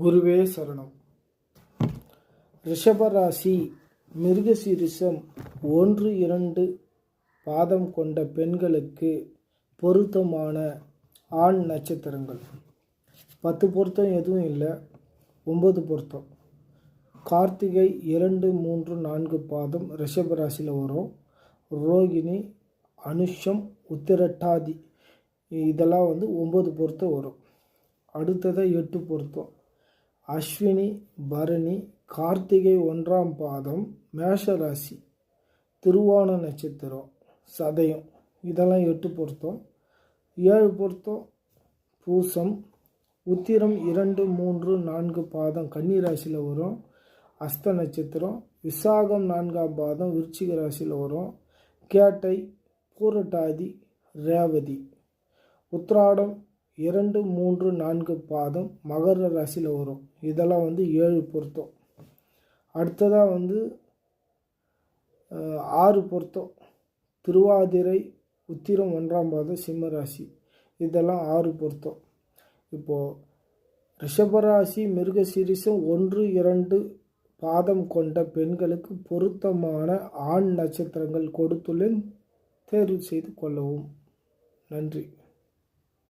குருவே சரணம். ரிஷபராசி மிருகசீரிசம் ஒன்று இரண்டு பாதம் கொண்ட பெண்களுக்கு பொருத்தமான ஆண் நட்சத்திரங்கள். பத்து பொருத்தம் எதுவும் இல்லை. ஒம்பது பொருத்தம். கார்த்திகை இரண்டு மூன்று நான்கு பாதம் ரிஷபராசியில் வரும். ரோகிணி அனுஷம் உத்திரட்டாதி இதெல்லாம் வந்து ஒம்பது பொருத்தம் வரும். அடுத்ததாக எட்டு பொருத்தம். அஸ்வினி பரணி கார்த்திகை ஒன்றாம் பாதம் மேஷராசி திருவோண நட்சத்திரம் சதயம். இதெல்லாம் எட்டு பொருத்தம். ஏழு பொருத்தம். பூசம். உத்திரம் இரண்டு மூன்று நான்கு பாதம் கன்னி ராசியில் வரும். அஸ்த நட்சத்திரம். விசாகம் நான்காம் பாதம் விருச்சிக ராசியில் வரும். கேட்டை பூரட்டாதி ரேவதி. உத்ராடம் இரண்டு மூன்று நான்கு பாதம் மகர ராசியில் வரும். இதெல்லாம் வந்து ஏழு பொருத்தம். அடுத்ததாக வந்து ஆறு பொருத்தம். திருவாதிரை உத்திரம் ஒன்றாம் பாதம் சிம்ம ராசி. இதெல்லாம் ஆறு பொருத்தம். இப்போது ரிஷபராசி மிருகசிரிசம் ஒன்று இரண்டு பாதம் கொண்ட பெண்களுக்கு பொருத்தமான ஆண் நட்சத்திரங்கள் கொடுத்துள்ளேன். தேர்வு செய்து கொள்ளவும். நன்றி.